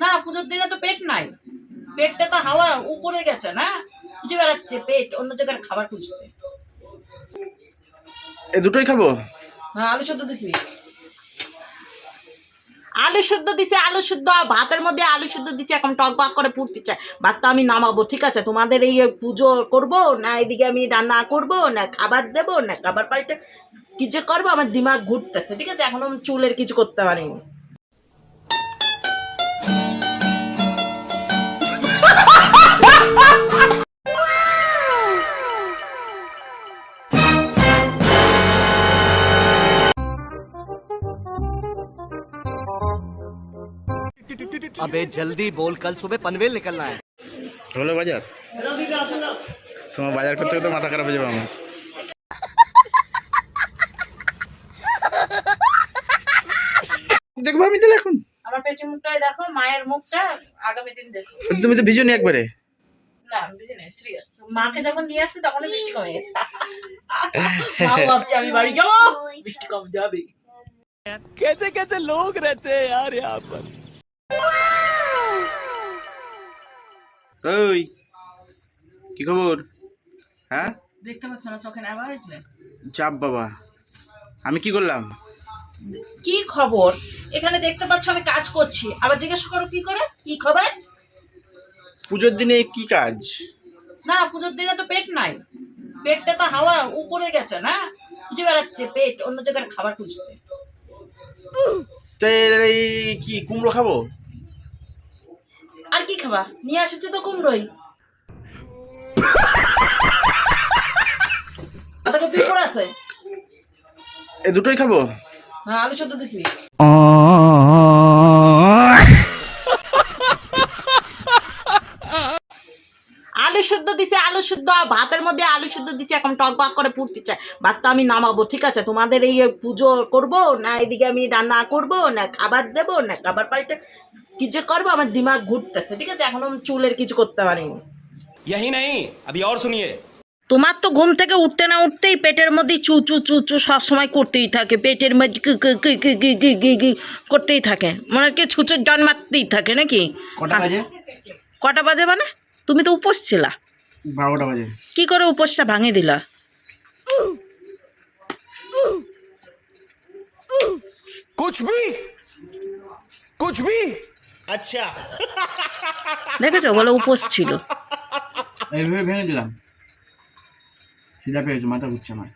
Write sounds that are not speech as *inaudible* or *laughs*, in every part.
না পুজোর দিনে তো পেট নাই। পেটটা তো হাওয়া উপরে গেছে না? খুঁজে বেড়াচ্ছে পেট অন্য জায়গার খাবার খুঁজছে। এ দুটোই খাব? হ্যাঁ আলু সেদ্ধ দিছি। আলু সেদ্ধ দিছে আলু সেদ্ধ ভাতের মধ্যে আলু সেদ্ধ দিছে এখন টক বাক করে পুড়তে চায় ভাতটা আমি নামাবো ঠিক আছে? তোমাদের এই পুজো করব না এদিকে আমি রান্না করব না খাবার দেব না খাবার পাল্টে কি যে করব আমার দিমাগ ঘুরতেছে ঠিক আছে? এখনও আমি চুলের কিছু করতে পারিনি। अबे जल्दी बोल कल सुबह पनवेल निकलना है হলো বাজার তোমার বাজার করতে করতে মাথা খারাপ হয়ে যাবে আমার দেখবো আমি তাহলে এখন আমার পেছন মুখটাই দেখো মায়ের মুখটা আগামী দিন দেখো তুমি তো ভিজুনি একবারে না বুঝি না সিরিয়াস মাকে যখন নিয়ে আসছে তখনই বৃষ্টি কমে গেছে মা ভাবছে আমি বাড়ি যাবো বৃষ্টি কম যাবে कैसे कैसे लोग रहते हैं यार यहाँ पर ওই কি খবর? হ্যাঁ? দেখতে পাচ্ছ না চোখে নেওয়া হয়েছে? চাপ বাবা। আমি কি করলাম? কি খবর? এখানে দেখতে পাচ্ছ আমি কাজ করছি। আবার জিজ্ঞাসা করো কি করে? কি খবর? পুজোর দিনে কি কাজ? না পুজোর দিনে তো পেট নাই। পেটটা তো হাওয়া উপরে গেছে না? খুঁজে বেড়াচ্ছে পেট অন্য জায়গার খাবার খুঁজছে। তো এই কি কুমড়ো খাব? আর কি খাবা? নিয়ে আসছে তো কুমড়োই। তাকে পিঁপড় আছে? এ দুটোই খাব? হ্যাঁ আলু সেদ্ধ দিছি। আলু সেদ্ধ দিছে আলু সেদ্ধ। ভাতের মধ্যে আলু সেদ্ধ দিছে এখন টক বাক করে পুড়তে চায় ভাতটা আমি নামাবো ঠিক আছে? তোমাদের এই পুজো করব না এদিকে আমি রান্না করব না খাবার দেব না খাবার পাল্টে কি যে করবো আমার দিমাগ ঘুরতেছে ঠিক আছে এখনো আমি চুলের কিছু করতে পারিনি यही नहीं अभी और सुनिए তোমার তো ঘুম থেকে উঠতে না উঠতেই পেটের মধ্যে চু চু চু চু সবসময় করতেই থাকে পেটের মধ্যে কি কি কি কি কি কি কি কি করতেই থাকে মনে হচ্ছে ছুচুর জন্মাতেই থাকে নাকি কটা বাজে কটা বাজে মানে তুমি তো উপোস ছিলা বারোটা বাজে কি করে উপোসটা ভাঙে দিলা कुछ भी कुछ भी अच्छा দেখেছো বলে উপোস ছিল এইভাবে ভেঙে দিলাম সিধা পেয়েছো মাথা ঘুরছে আমার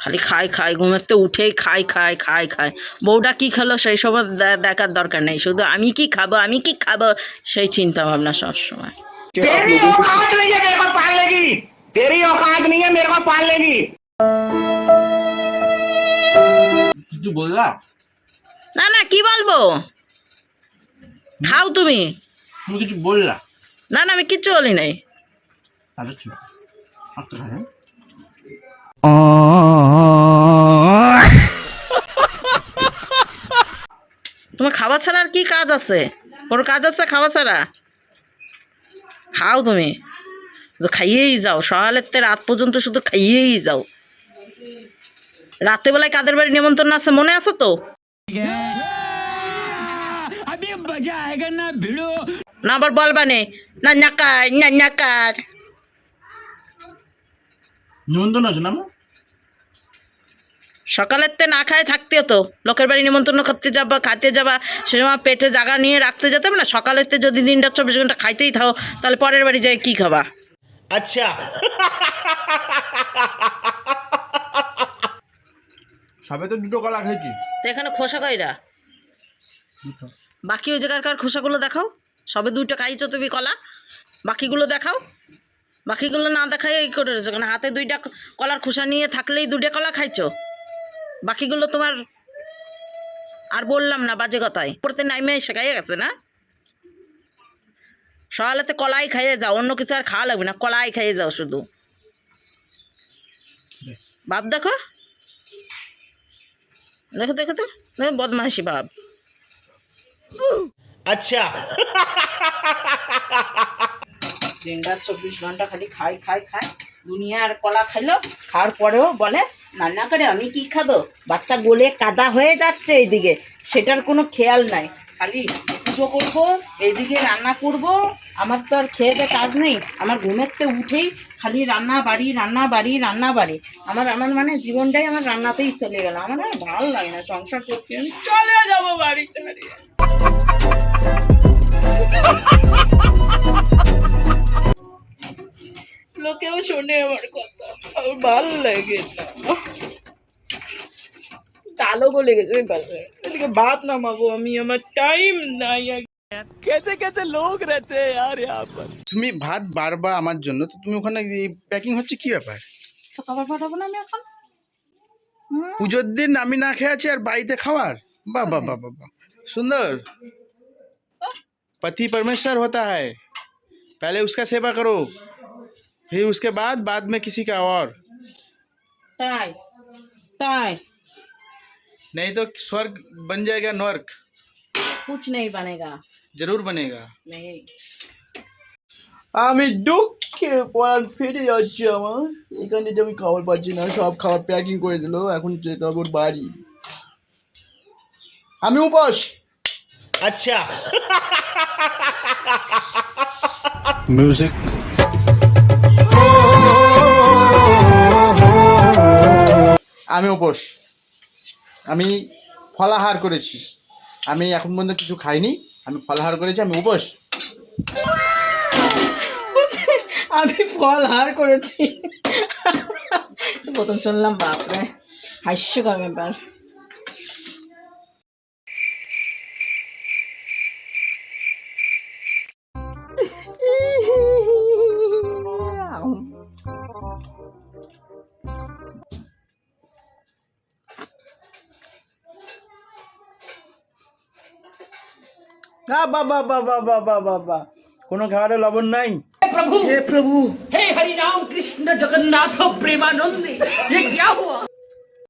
খালি খাই খাই ঘুমাতে উঠেই খাই খাই খাই খাই বউটা কি খেলো সেই সময় দে- দেখার দরকার নেই শুধু আমি কি খাবো আমি কি খাবো সেই চিন্তা ভাবনা সবসময় तेरी औकात नहीं है मेरे को पालने की तेरी औकात नहीं है मेरे को पालने की কিছু বললা? না না কি বলব? খাও তুমি। তুমি কিছু বললা? না না আমি কিচ্ছু বলি নাই। আচ্ছা আর তোমার খাবার ছাড়া আর কি কাজ আছে? কোনো কাজ আছে খাওয়া ছাড়া? খাও তুমি। খাইয়েই যাও। সকালের থেকে রাত পর্যন্ত শুধু খাইয়েই যাও। রাত্রেবেলায় কাদের বাড়ি নেমন্তন্ন আছে মনে আছে তো? না আবার বলবানে না নাকার না নাকার নিমন্ত্রণ আছে না সকালের তে না খায় থাকতে হতো। লোকের বাড়ি নিমন্ত্রণ করতে যাবা খাইতে যাবা সেরকম পেটে জাগা নিয়ে রাখতে যেতে না? সকালের তে যদি দিনটা চব্বিশ ঘণ্টা খাইতেই থাও তাহলে পরের বাড়ি যাই কি খাবা? আচ্ছা। *laughs* সবে তো দুটো কলা খেয়েছি। তো এখানে খোসা কয়রা বাকি ওই জায়গাকার খোসাগুলো দেখাও? সবে দুইটা খাইছো তুমি কলা। বাকিগুলো দেখাও। বাকিগুলো না দেখাই এই করে রয়েছো। কেন হাতে দুইটা কলার খোসা নিয়ে থাকলেই দুইটা কলা খাইছো। বাকিগুলো তোমার আর বললাম না বাজে কথায়। পড়তে নাইমে এসে খাইয়ে গেছে না? সকালেতে কলাই খাইয়ে যাও অন্য কিছু আর খাওয়া লাগবে না। কলাই খাইয়ে যাও শুধু। ভাব দেখো। দেখো দেখো তো বদমাসি ভাব আচ্ছা। দিনরাত চব্বিশ ঘণ্টা খালি খাই খাই খাই দুনিয়ার কলা খাইলো খাওয়ার পরেও বলে রান্না করে আমি কি খাব? বাচ্চা গোলে কাদা হয়ে যাচ্ছে এইদিকে সেটার কোনো খেয়াল নাই। খালি পুজো করব এইদিকে রান্না করব আমার তো আর খেয়ে কাজ নেই আমার ঘুমের উঠেই খালি রান্না বাড়ি রান্না বাড়ি রান্না বাড়ি। আমার আমার মানে জীবনটাই আমার রান্নাতেই চলে গেল। আমার আর ভালো লাগে না সংসার করতে। আমি চলে যাব বাড়ি ছাড়িয়ে। লোকেও শোনে আমার কথা। আমার ভালো লাগে না। তালো গলে গেছে এদিকে ভাত নামাবো আমি, আমার টাইম নাই कैसे कैसे लोग रहते हैं यार यहाँ पर তুমি ভাত বারবা আমার জন্য তো তুমি ওখানে প্যাকিং হচ্ছে কি ব্যাপার তো খাবার পাঠাবো না আমি এখন পুজোর দিন আমি না খেয়ে আছি আর বাড়িতে খাবার বাহ বাহ বাহ বাহ বাহ। सुंदर पति परमेश्वर होता है पहले उसका सेवा करो फिर उसके बाद बाद में किसी का और তাই তাই नहीं तो स्वर्ग बन जाएगा नर्क कुछ नहीं बनेगा जरूर बनेगा नहीं আমি দুঃখে পড়ান ফিরে যাচ্ছি আমার এখান থেকে আমি খাবার পাচ্ছি না সব খাবার প্যাকিং করে দিল এখন যেতে হবে ওর বাড়ি আমি উপাস আমি উপোস আমি ফলাহার করেছি আমি এখন পর্যন্ত কিছু খাইনি। আমি ফলাহার করেছি, আমি উপোস। আমি ফল হার করেছি। প্রথম শুনলাম, বাপরে। হাস্যকর ব্যাপার। না বাবা বাবা বাবা বাবা কোনো খাবারে লবণ নাই हे हरि राम कृष्ण जगन्नाथ प्रेमानंद ये क्या हुआ